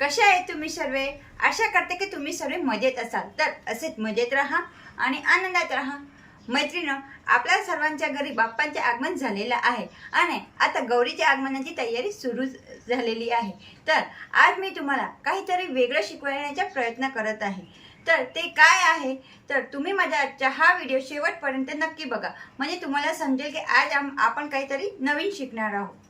कसे आहे तुम्ही सर्व? आशा करते की तुम्ही सर्व मजेत असाल. तर असेच मजेत राहा आणि आनंदात राहा. मैत्रिणं आपल्या सर्वांच्या घरी बाप्पांचे आगमन झालेलं आहे आणि आता गौरीच्या आगमनाची तयारी सुरू झालेली आहे. तर आज मी तुम्हाला काहीतरी वेगळं शिकवण्याचा प्रयत्न करत आहे. तर ते काय आहे? तर तुम्ही माझ्या आजचा हा व्हिडिओ शेवटपर्यंत नक्की बघा. म्हणजे तुम्हाला समजेल की आज आम- आपण काहीतरी नवीन शिकणार आहोत.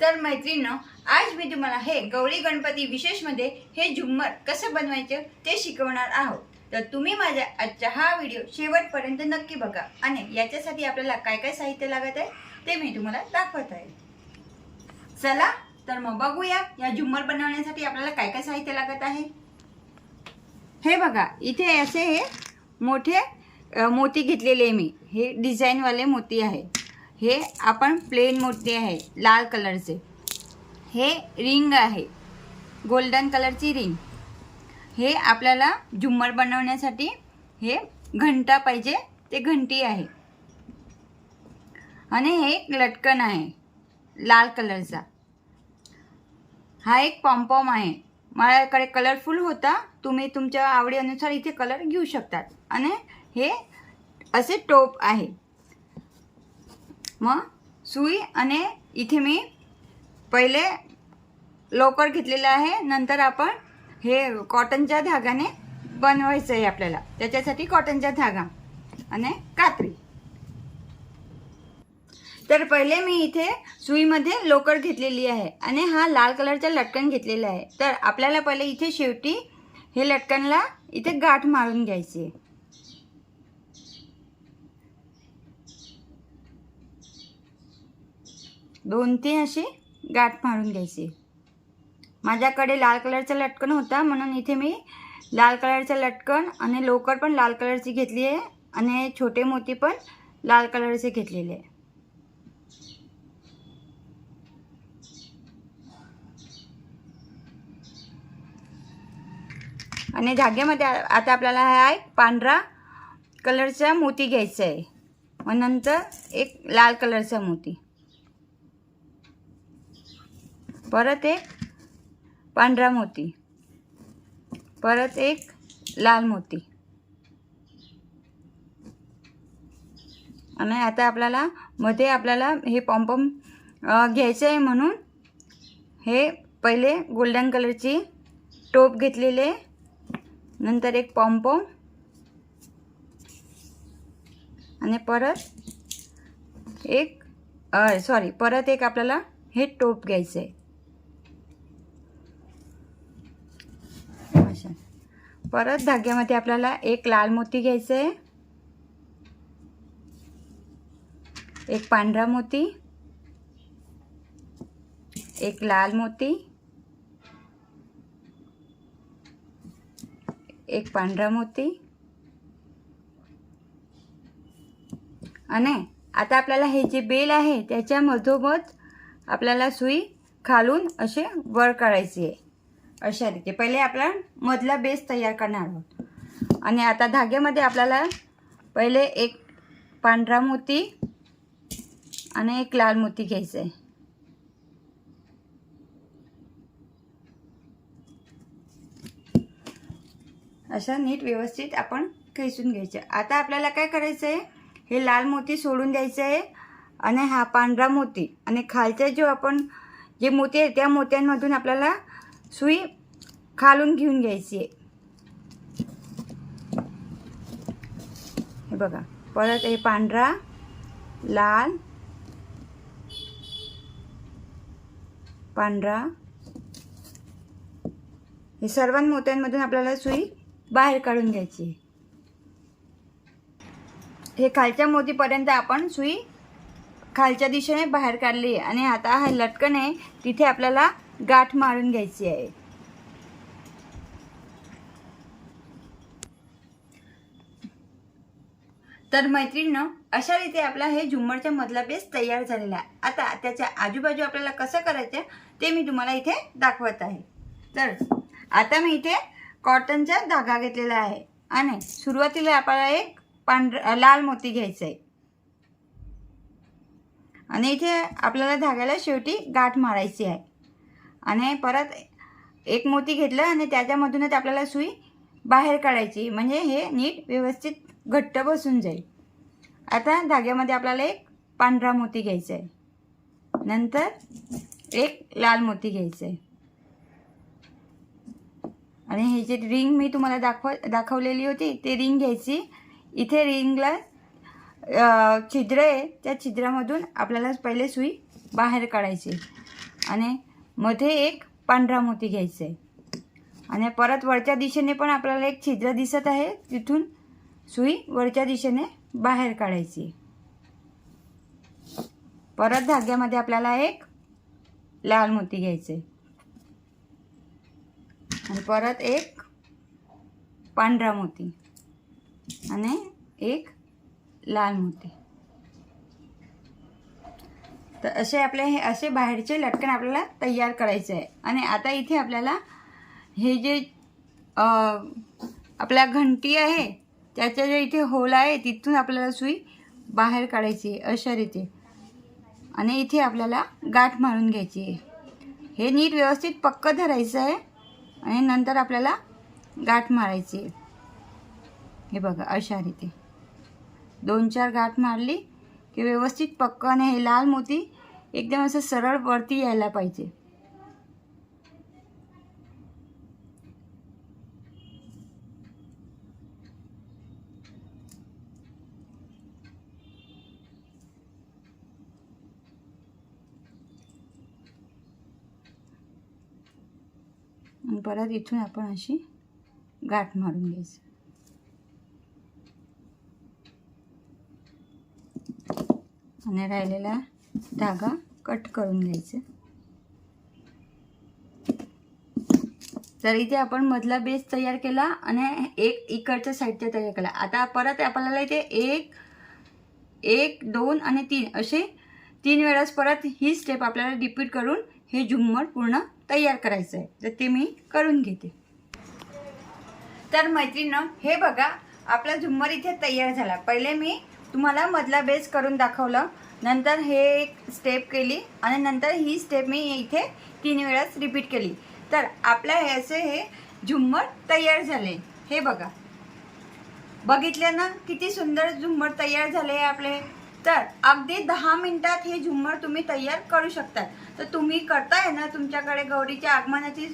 तर मैत्रिणीनं आज मी तुम्हाला हे गौरी गणपती विशेषमध्ये हे झुम्मर कसं बनवायचं ते शिकवणार आहोत. तर तुम्ही माझ्या आजचा हा व्हिडिओ शेवटपर्यंत नक्की बघा आणि याच्यासाठी आपल्याला काय काय साहित्य लागत आहे ते मी तुम्हाला दाखवत आहे. चला तर मग बघूया या झुम्मर बनवण्यासाठी आपल्याला काय काय साहित्य लागत आहे. हे बघा इथे असे हे मोठे मोती घेतलेले आहे मी. हे डिझाईनवाले मोती आहे. हे आपण प्लेन मोती आहे लाल कलरचे हे रिंग आहे गोल्डन कलरची रिंग हे आपल्याला झुम्मर बनवण्यासाठी हे घंटा पाहिजे ते घंटी आहे. आणि हे एक लटकन आहे लाल कलरचा हा एक पॉम्पॉम आहे. माझ्याकडे कलरफुल होता तुम्ही तुमच्या आवडीनुसार इथे कलर घेऊ शकतात. आणि हे असे टोप आहे. मग सुई आणि इथे मी पहिले लोकर घेतलेलं आहे. नंतर आपण हे कॉटनच्या धागाने बनवायचं आहे आपल्याला. त्याच्यासाठी कॉटनचा धागा आणि कात्री. तर पहिले मी इथे सुईमध्ये लोकर घेतलेली आहे आणि हा लाल कलरचा लटकन घेतलेला आहे. तर आपल्याला पहिले इथे शेवटी हे लटकनला इथे गाठ मारून घ्यायची आहे. दोन तीन अशी गाठ मारून घ्यायची. माझ्याकडे लाल कलरचा लटकन होता म्हणून इथे मी लाल कलरचा लटकन आणि लोकर पण लाल कलरची घेतली आहे आणि छोटे मोती पण लाल कलरचे घेतलेले आहे. आणि धाग्यामध्ये आता आपल्याला हा एक पांढरा कलरचा मोती घ्यायचा आहे. मग नंतर एक लाल कलरचा मोती. परत एक पांढरा मोती. परत एक लाल मोती. आणि आता आपल्याला मध्ये आपल्याला हे पॉम्पम घ्यायचं आहे म्हणून हे पहिले गोल्डन कलरची टोप घेतलेले नंतर एक पॉम्पॉम. आणि परत एक सॉरी परत एक आपल्याला हे टोप घ्यायचं आहे अशा परत धाग्यामध्ये आपल्याला एक लाल मोती घ्यायचं आहे. एक पांढरा मोती. एक लाल मोती. एक पांढरा मोती. आणि आता आपल्याला हे जे बेल आहे त्याच्या मधोमध आपल्याला सुई खालून असे वर काढायची आहे. अशा रीती पहिले आपला मधला बेस तयार करणार आहोत. आणि आता धाग्यामध्ये आपल्याला पहिले एक पांढरा मोती आणि एक लाल मोती घ्यायचं आहे अशा नीट व्यवस्थित आपण खेचून घ्यायचं. आता आपल्याला काय करायचं आहे हे लाल मोती सोडून द्यायचं आहे आणि हा पांढरा मोती आणि खालचा जो आपण जे मोती आहे त्या मोत्यांमधून आपल्याला सुई खालून घेऊन घ्यायची आहे. हे बघा परत हे पांढरा लाल पांढरा. हे सर्व मोत्यांमधून आपल्याला सुई बाहेर काढून घ्यायची आहे. हे खालच्या मोतीपर्यंत आपण सुई खालच्या दिशेने बाहेर काढली आहे. आणि आता हा लटकन आहे तिथे आपल्याला गाठ मारून घ्यायची आहे. तर मैत्रिणीनं अशा रीते आपला हे झुम्मरच्या मधला बेस तयार झालेला आहे. आता त्याच्या आजूबाजू आपल्याला कसं करायचं ते मी तुम्हाला इथे दाखवत आहे. तर आता मी इथे कॉटनचा धागा घेतलेला आहे आणि सुरुवातीला आपल्याला एक पांढरा लाल मोती घ्यायचा आहे. आणि इथे आपल्याला धाग्याला शेवटी गाठ मारायची आहे. आणि परत एक मोती घेतलं आणि त्याच्यामधूनच आपल्याला सुई बाहेर काढायची. म्हणजे हे नीट व्यवस्थित घट्ट बसून जाईल. आता धाग्यामध्ये आपल्याला एक पांढरा मोती घ्यायचा आहे. नंतर एक लाल मोती घ्यायचं आहे. आणि हे जे रिंग मी तुम्हाला दाखव दाखवलेली होती ते रिंग घ्यायची. इथे रिंगला छिद्र आहे. त्या छिद्रामधून आपल्याला पहिले सुई बाहेर काढायची. आणि मध्ये एक पांढरा मोती घ्यायचा आहे आणि परत वरच्या दिशेने पण आपल्याला एक छिद्र दिसत आहे. तिथून सुई वरच्या दिशेने बाहेर काढायची. परत धाग्यामध्ये आपल्याला एक लाल मोती घ्यायचे आणि परत एक पांढरा मोती. आणि एक लाल मोती. तर असे आपले हे असे बाहेरचे लटकन आपल्याला तयार करायचे आहे. आणि आता इथे आपल्याला हे जे आपल्या घंटी आहे त्याच्या जे इथे होल आहे तिथून आपल्याला सुई बाहेर काढायची आहे अशा रीती. आणि इथे आपल्याला गाठ मारून घ्यायची आहे. हे नीट व्यवस्थित पक्क धरायचं आहे आणि नंतर आपल्याला गाठ मारायची आहे. हे बघा अशा रीती. दोन चार गाठ मारली की व्यवस्थित पक्क हे लाल मोती एकदम असं सरळ वरती यायला पाहिजे. परत इथून आपण अशी गाठ मारून घ्यायची. आणि राहिलेला धागा कट करून घ्यायचा. तर इथे आपण मधला बेस तयार केला आणि एक इकडच्या साईडचा तयार केला. आता परत आपल्याला इथे एक एक दोन आणि तीन असे तीन वेळेस परत ही स्टेप आपल्याला रिपीट करून हे झुम्मर पूर्ण तयार करायचं आहे. तर ते मी करून घेते. तर मैत्रिणं हे बघा आपला झुम्मर इथे तयार झाला. पहिले मी तुम्हाला मधला बेस करून दाखवलं. नंतर हे एक स्टेप केली आणि नंतर ही स्टेप मी इथे तीन वेळाच रिपीट केली. तर आपल्या हे असे हे झुम्मर तयार झाले. हे बघा. बघितलं ना? किती सुंदर झुम्मर तयार झाले आहे आपले. तर अगदी दहा मिनटात हे झुम्मर तुम्ही तयार करू शकतात तर तुम्ही करताय ना तुमच्याकडे गौरीच्या आगमनाची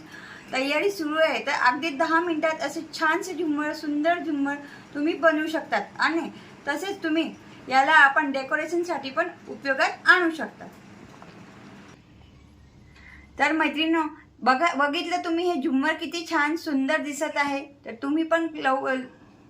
तयारी सुरू आहे. तर अगदी दहा मिनटात असे छानसे झुम्मर सुंदर झुम्मर तुम्ही बनवू शकतात. आणि तसेच तुम्ही याला आपण डेकोरेशनसाठी पण उपयोगात आणू शकता. तर मैत्रिणी बघा बघितलं तुम्ही हे झुम्मर किती छान सुंदर दिसत आहे. तर तुम्ही पण लव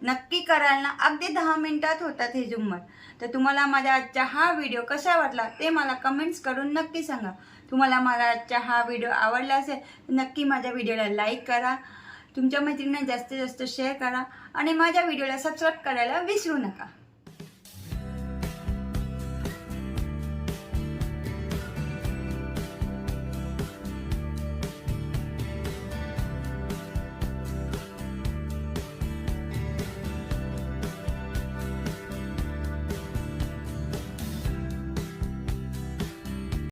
नक्की कराल ना. अगदी दहा मिनिटात होतात हे झुम्मर. तर तुम्हाला माझा आजचा हा व्हिडिओ कसा वाटला ते मला कमेंट्स करून नक्की सांगा. तुम्हाला माझा आजचा हा व्हिडिओ आवडला असेल तर नक्की माझ्या व्हिडिओला लाईक करा. तुमच्या मैत्रिणींना जास्तीत जास्त शेअर करा. आणि माझ्या व्हिडिओला सबस्क्राईब करायला विसरू नका.